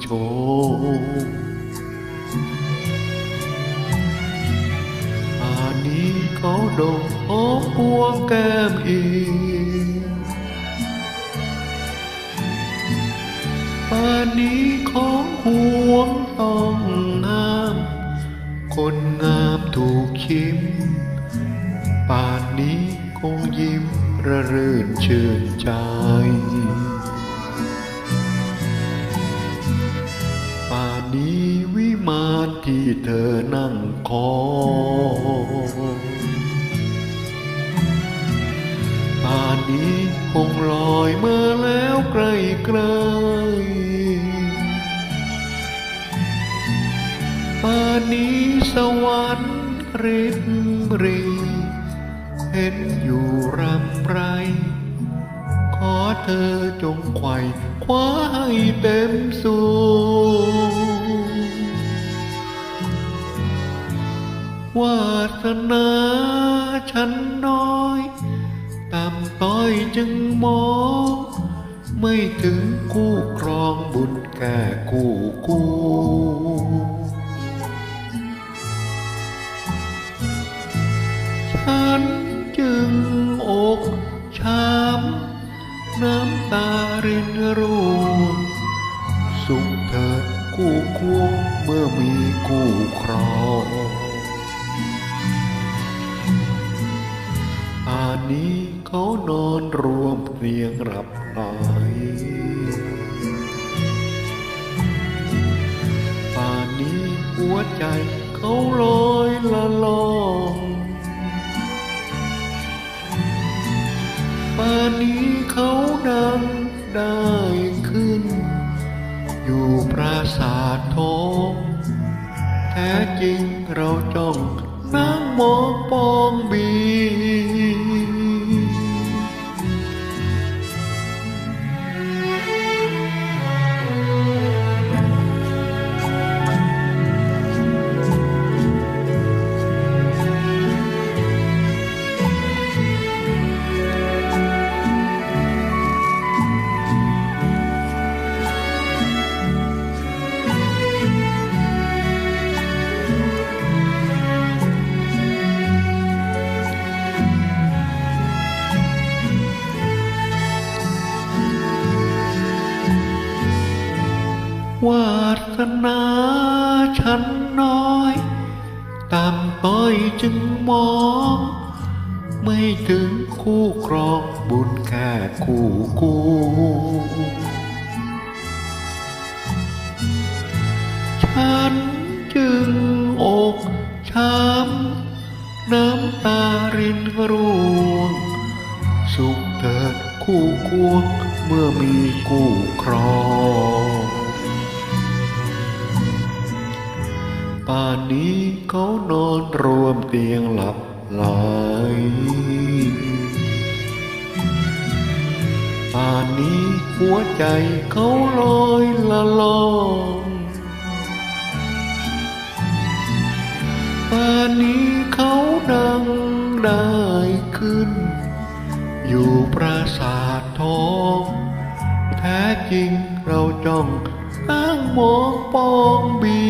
โชมป่านนี้เขาดงหอมพวงแก้มอีกป่านนี้ของห่วงต้องห้ามคนงามถูกคิมป่านนี้คงยิ้มระรื่นชื่นใจ นี้วิมานที่เธอนั่งคอยป่านนี้คงลอยมาแล้วไกลไกลป่านนี้สวรรค์ริบรี เห็นอยู่รำไร ขอเธอจงไขว่คว้าให้เต็มสู วาสนาฉันน้อยต่ำต้อยจึงมอง ไม่ถึงคู่ครองบุญแก่คู่คู่ฉันจึงอกช้ำน้ำตารินร่ วงเมื่อมีคู่ครองป่านนี้เขานอนรวมเตียงหลับไหลป่านนี้หัวใจเขาลอยละลองป่านนี้เขาดังได้ขึ้น อยู่ปราสาททองแท้จริงเราจ้องนั่งมองปองบี วาสนาฉันน้อย ตามต้อยจึงมอง ไม่ถึงคู่ครองบุญแค่คู่คู่ฉันจึงอกช้ำน้ำตารินร่วง สุขเถิดคู่ควงเมื่อมีคู่ครอง ป่านนี้เขานอนรวมเตียงหลับไหลป่านนี้หัวใจเขาลอยละลองป่านนี้เขาดังได้ขึ้น อยู่ปราสาททอง แท้จริงเราจ้องนั่งมองปองบี